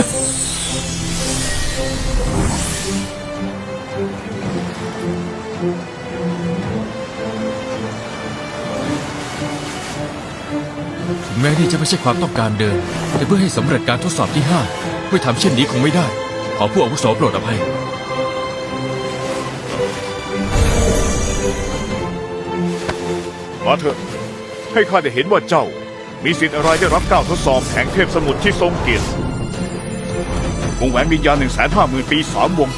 ถึงแม้นี่จะไม่ใช่ความต้องการเดิม แต่เพื่อให้สำเร็จการทดสอบที่ห้าไม่ทำเช่นนี้คงไม่ได้ ขอผู้อาวุโสโปรดอภัย มาเถอะ ให้ข้าได้เห็นว่าเจ้า มีสิทธิ์อะไรได้รับก้าวทดสอบแห่งเทพสมุทรที่ทรงเกียรติ วงแหวนวิญญาณหนึ่งแสนห้าหมื่นปีสามวง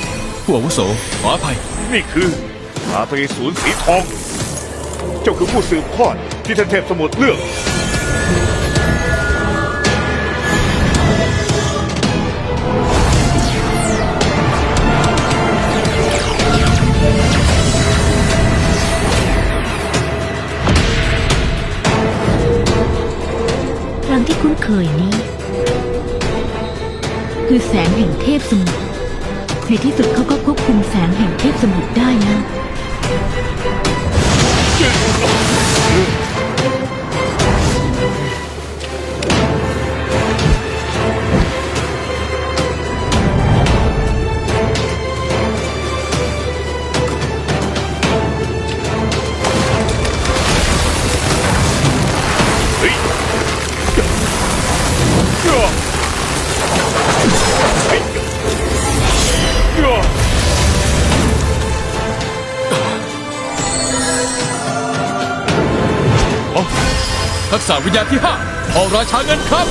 ผู้อาวุโสขออภัย นี่คือราตรีศูนย์สีทอง เจ้าคือผู้สืบทอดที่ท่านเทพสมุทรเลือก ครั้งที่คุ้นเคยนี้ คือแสงแห่งเทพสมุทรในที่สุดเขาก็ควบคุมแสงแห่งเทพสมุทรได้ ทักษะวิญญาณที่ห้าออกราชาเงินครับ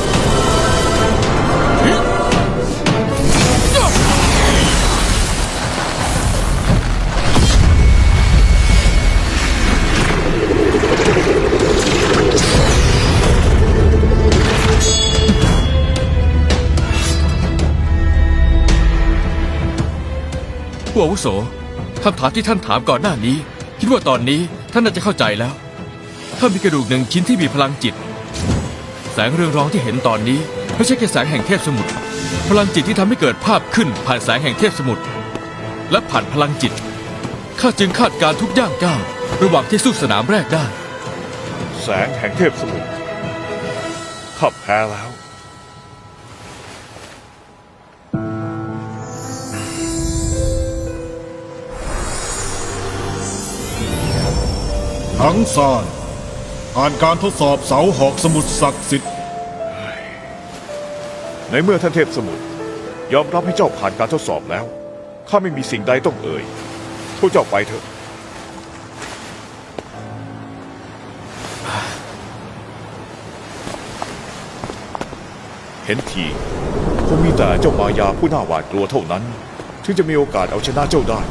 ผู้อาวุโสคำถามที่ท่านถามก่อนหน้านี้ คิดว่าตอนนี้ท่านน่าจะเข้าใจแล้ว ถ้ามีกระดูกหนึ่งชิ้นที่มีพลังจิต แสงเรืองรองที่เห็นตอนนี้ไม่ใช่แค่แสงแห่งเทพสมุทรพลังจิตที่ทำให้เกิดภาพขึ้นผ่านแสงแห่งเทพสมุทรและผ่านพลังจิตข้าจึงคาดการทุกย่างก้าวระหว่างที่สู้สนามแรกได้ แสงแห่งเทพสมุทรข้าแพ้แล้ว ทั้งซานผ่านการทดสอบเสาหอกสมุทรศักดิ์สิทธิ์ ในเมื่อท่านเทพสมุทรยอมรับให้เจ้าผ่านการทดสอบแล้ว ข้าไม่มีสิ่งใดต้องเอ่ย พวกเจ้าไปเถอะ เห็นทีคงมีแต่เจ้ามายาผู้น่าหวาดกลัวเท่านั้น ถึงจะมีโอกาสเอาชนะเจ้าได้